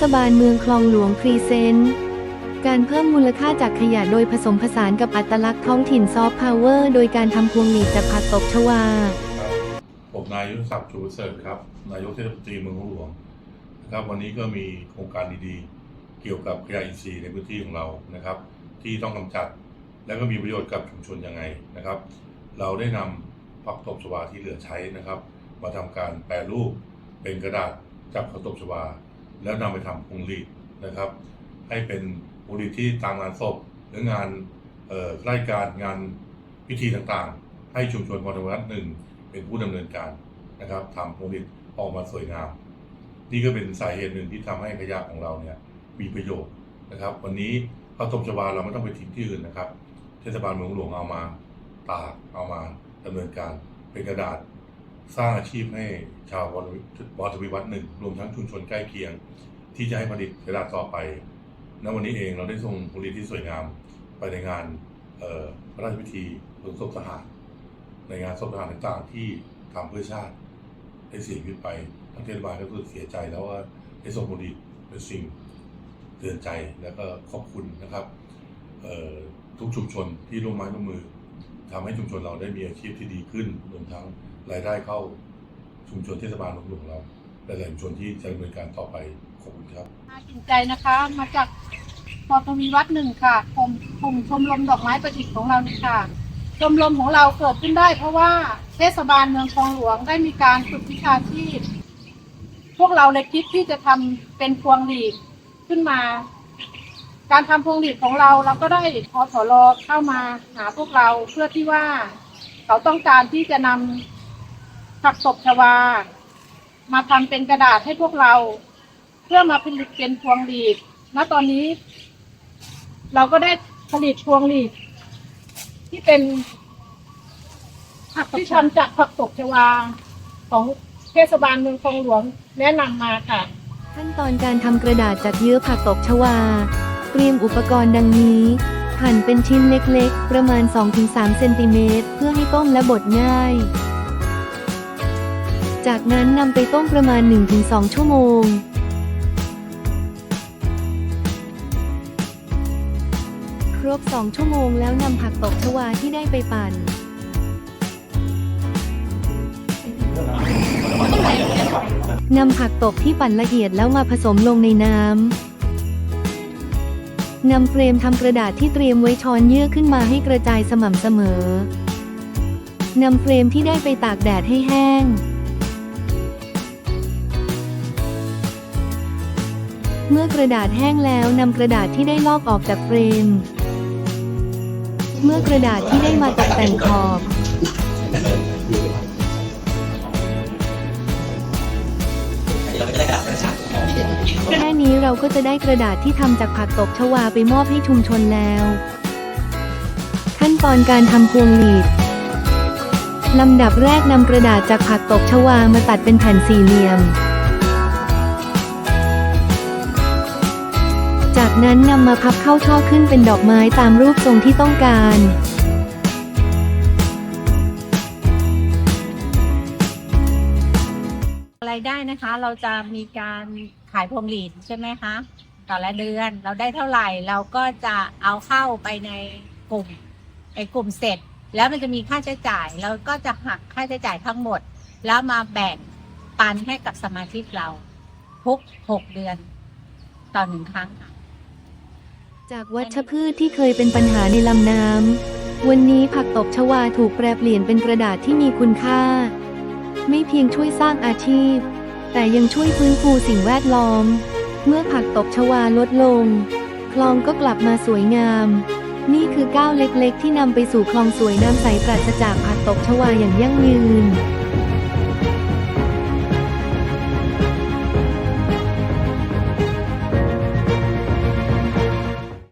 ศบาลเมืองคลองหลวงพรีเซนต์การเพิ่มมูลค่าจากขยะโดยผสมผสานกับอัตลักษณ์ท้องถิ่นซอฟต์พาวเวอร์โดยการทำพวงหลีดจากผักตบชวา ผมนายยุทธศักดิ์ชูเสริฐครับ นายกเทศมนตรีเมืองหลวงนะครับวันนี้ก็มีโครงการดีๆ เกี่ยวกับขยะอินทรีย์ในพื้นที่ของเรานะครับ ที่ต้องกำจัด และก็มีประโยชน์กับชุมชนยังไงนะครับ เราได้นำผักตบชวาที่เหลือใช้นะครับ มาทำการแปรรูปเป็นกระดาษจากผักตบชวา แล้วนำไปทำพวงหลีดนะครับ ให้เป็นพวงหลีดที่ตามงานศพหรืองานเอ่อรายการงานพิธีต่างๆ ให้ชุมชนวัฒนวัฒน์หนึ่งเป็นผู้ดำเนินการนะครับทำผลิตออกมาสวยงาม นี่ก็เป็นสาเหตุหนึ่งที่ทำให้ขยะของเราเนี่ยมีประโยชน์นะครับ วันนี้ข้าวต้มชวาเราไม่ต้องไปทิ้งที่อื่นนะครับ เทศบาลเมืองหลวงเอามาตากเอามาดำเนินการเป็นกระดาษ สร้างอาชีพให้ชาววัดวิวัฒน์หนึ่งรวมทั้งชุมชนใกล้เคียง ที่จะให้ผลิตกระดาต่อไปณวันนี้เองเราได้ส่งผลิตที่สวยงามไปในงานพระราชพิธีหลวงศพทหารในงานศพทหารต่างๆที่ทำเพื่อชาติได้เสียชีวิตไปทั้งเทศบาลก็รู้สึกเสียใจแล้วว่าได้ส่งผลิตเป็นสิ่งเตือนใจแล้วก็ขอบคุณนะครับทุกชุมชนที่ร่วมไม้ร่วมมือ ทำให้ชุมชนเราได้มีอาชีพที่ดีขึ้นรวมทั้งรายได้เข้าชุมชนเทศบาลหลวงหลวงเราและแหล่งชุมชนที่จะดำเนินการต่อไปขอบคุณครับน่าสนใจนะคะ มาจากพอทวีวัดหนึ่งค่ะกลุ่มกลุ่มชมรมดอกไม้ประดิษฐ์ของเรานี่ค่ะชมรมของเราเกิดขึ้นได้ เพราะว่าเทศบาลเมืองคลองหลวงได้มีการฝึกวิชาชีพ พวกเราเลยคิดที่จะทำเป็นพวงหลีดขึ้นมา การทำพวงหลีดของเราเราก็ได้อสรเข้ามาหาพวกเราเพื่อที่ว่าเขาต้องการที่จะนำผักตบชวา มาทำเป็นกระดาษให้พวกเรา เพื่อมาผลิตเป็นพวงหลีดณตอนนี้ เราก็ได้ผลิตพวงหลีดที่เป็นผักที่ทำจากผักตบชวาของเทศบาลเมืองคลองหลวงแนะนำมาค่ะ ขั้นตอนการทำกระดาษจากเยื่อผักตบชวา เตรียมอุปกรณ์ดังนี้ หั่นเป็นชิ้นเล็กๆ ประมาณ 2-3 เซนติเมตรเพื่อให้ต้มและบดง่าย จากนั้นนำไปต้มประมาณ 1-2 ชั่วโมงครบ 2 ชั่วโมงแล้วนำผักตบชวาที่ได้ไปปั่นนำผักตบที่ปั่นละเอียดแล้วมาผสมลงในน้ำ นำเฟรมทำกระดาษที่เตรียมไว้ช้อนเยื่อขึ้นมาให้กระจายสม่ำเสมอนำเฟรมที่ได้ไปตากแดดให้แห้ง เมื่อกระดาษแห้งแล้วนำกระดาษที่ได้ลอกออกจากเฟรม เมื่อกระดาษที่ได้มาตกแต่งขอบ เราก็จะได้กระดาษที่ทำจากผักตบชวาไปมอบให้ชุมชนแล้ว ขั้นตอนการทำพวงหลีดลำดับแรกนำกระดาษจากผักตบชวามาตัดเป็นแผ่นสี่เหลี่ยม จากนั้นนำมาพับเข้าช่อขึ้นเป็นดอกไม้ตามรูปทรงที่ต้องการ รายได้นะคะ เราจะมีการขายพวงหลีดใช่ไหมคะต่อละเดือนเราได้เท่าไหร่เราก็จะเอาเข้าไปในกลุ่มไอ้กลุ่มเสร็จ แล้วมันจะมีค่าใช้จ่าย เราก็จะหักค่าใช้จ่ายทั้งหมด แล้วมาแบ่งปันให้กับสมาชิกเรา ทุกหกเดือนต่อหนึ่งครั้งค่ะจากวัชพืชที่เคยเป็นปัญหาในลำน้ำวันนี้ผักตบชวาถูกแปลเปลี่ยนเป็นกระดาษที่มีคุณค่า ไม่เพียงช่วยสร้างอาชีพ แต่ยังช่วยฟื้นฟูสิ่งแวดล้อม เมื่อผักตบชวาลดลง คลองก็กลับมาสวยงาม นี่คือก้าวเล็กๆ ที่นำไปสู่คลองสวยน้ำใสปราศจากผักตบชวาอย่างยั่งยืน